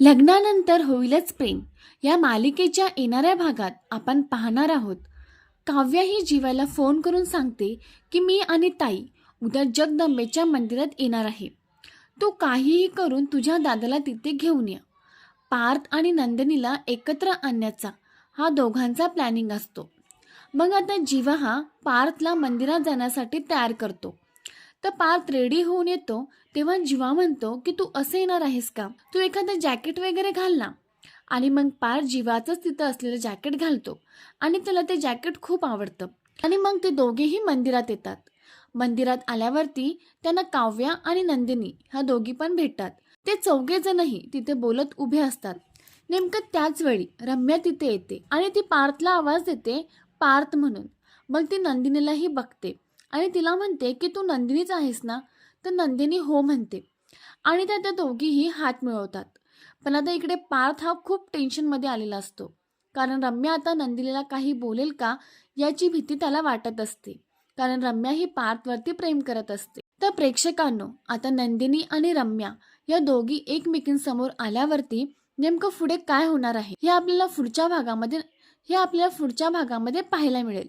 लग्नानंतर होईलच प्रेम. या मालिकेच्या येणाऱ्या भागात आपण पाहणार आहोत. काव्या ही जीवाला फोन करून सांगते की मी आणि ताई उद्या जगदंबेच्या मंदिरात येणार आहे. तू काहीही करून तुझ्या दादाला तिथे घेऊन या. पार्थ आणि नंदिनीला एकत्र आणण्याचा हा दोघांचा प्लॅनिंग असतो. मग आता जीवा हा पार्थला मंदिरात जाण्यासाठी तयार करतो. तर पार्थ रेडी होऊन येतो तेव्हा जीवा म्हणतो की तू असं येणार आहेस का? तू एखादं जॅकेट वगैरे घाल ना. आणि मग पार्थ जीवाचंच तिथं असलेलं जॅकेट घालतो. आणि त्याला ते जॅकेट खूप आवडतं. आणि मग ते दोघेही मंदिरात येतात. मंदिरात आल्यावरती त्यांना काव्या आणि नंदिनी ह्या दोघी पण भेटतात. ते चौघे जणही तिथे बोलत उभे असतात. नेमकं त्याच वेळी रम्या तिथे येते आणि ती पार्थला आवाज देते पार्थ म्हणून. मग ती नंदिनीलाही बघते. आणि तिला म्हणते की तू नंदिनीच आहेस ना? तर नंदिनी हो म्हणते. आणि त्या त्या दोघीही हात मिळवतात. पण आता इकडे पार्थ हा खूप टेन्शनमध्ये आलेला असतो. कारण रम्या आता नंदिनीला काही बोलेल का याची भीती त्याला वाटत असते. कारण रम्या ही पार्थवरती प्रेम करत असते. तर प्रेक्षकांनो आता नंदिनी आणि रम्या या दोघी एकमेकींसमोर आल्यावरती नेमकं पुढे काय होणार आहे? हे आपल्याला पुढच्या भागामध्ये हे आपल्याला पुढच्या भागामध्ये पाहायला मिळेल.